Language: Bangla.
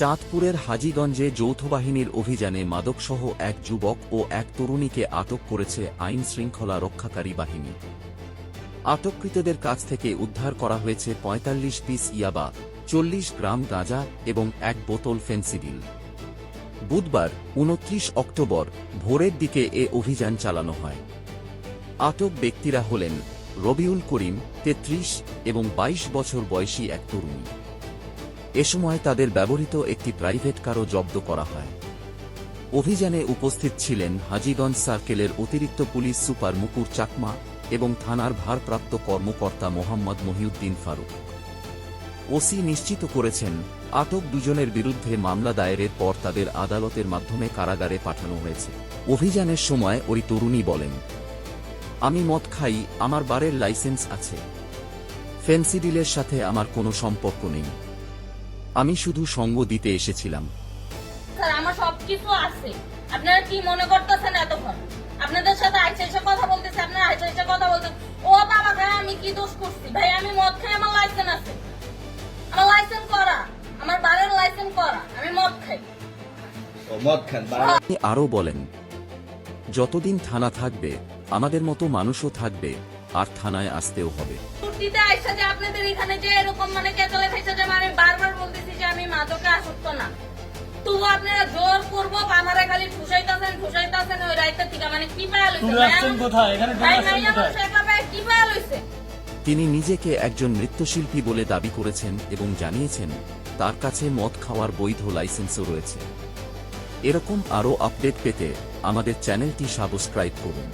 চাঁদপুরের হাজীগঞ্জে যৌথবাহিনীর অভিযানে মাদকসহ এক যুবক ও এক তরুণীকে আটক করেছে আইন শৃঙ্খলা রক্ষাকারী বাহিনী। আটককৃতদের কাছ থেকে উদ্ধার করা হয়েছে পঁয়তাল্লিশ পিস ইয়াবা, চল্লিশ গ্রাম গাঁজা এবং এক বোতল ফেন্সিডিল। বুধবার উনত্রিশ অক্টোবর ভোরের দিকে এ অভিযান চালানো হয়। আটক ব্যক্তিরা হলেন রবিউল করিম, তেত্রিশ এবং ২২ বছর বয়সী এক তরুণী। এ সময় তাদের ব্যবহৃত একটি প্রাইভেট কারও জব্দ করা হয়। অভিযানে উপস্থিত ছিলেন হাজীগঞ্জ সার্কেলের অতিরিক্ত পুলিশ সুপার মুকুর চাকমা এবং থানার ভারপ্রাপ্ত কর্মকর্তা মোহাম্মদ মহিউদ্দিন ফারুক। ওসি নিশ্চিত করেছেন, আটক দুজনের বিরুদ্ধে মামলা দায়েরের পর তাদের আদালতের মাধ্যমে কারাগারে পাঠানো হয়েছে। অভিযানের সময় ওই তরুণী বলেন, আমি মদ খাই, আমার বারের লাইসেন্স আছে। ফেন্সিডিলের সাথে আমার কোনো সম্পর্ক নেই। আমি শুধু সঙ্গ দিতে এসেছিলাম। স্যার আমার সবকিছু আছে। আপনারা কি মনে করতেছেন এতক্ষণ? আপনাদের সাথে আইসা এসে কথা বলতেছে আপনারা আইসা এসে কথা ও বাবা ভাই আমি কি দোষ করছি? ভাই আমি মদ খাই আমার লাইসেন্স আছে। আমার লাইসেন্স করা। আমার বারের লাইসেন্স করা। আমি মদ খাই। তিনি আরও বলেন যতদিন থানা থাকবে আমাদের মতো মানুষও থাকবে আর থানায় আসতেও হবে। ছুটিতে আইসা যে আপনাদের এখানে যে এরকম মানে মাদকে আসক্ত না। তবু আপনারা জোর করব আমারে খালি ঠুসাইতাছেন ঠুসাইতাছেন ওই রাইতে থেকে। মানে কি পায়া লইছে কি পায়া লইছে? তিনি নিজেকে একজন নৃত্যশিল্পী বলে দাবি করেছেন এবং জানিয়েছেন তার কাছে মদ খাওয়ার বৈধ লাইসেন্সও রয়েছে। এরকম আরও আপডেট পেতে আমাদের চ্যানেলটি সাবস্ক্রাইব করুন।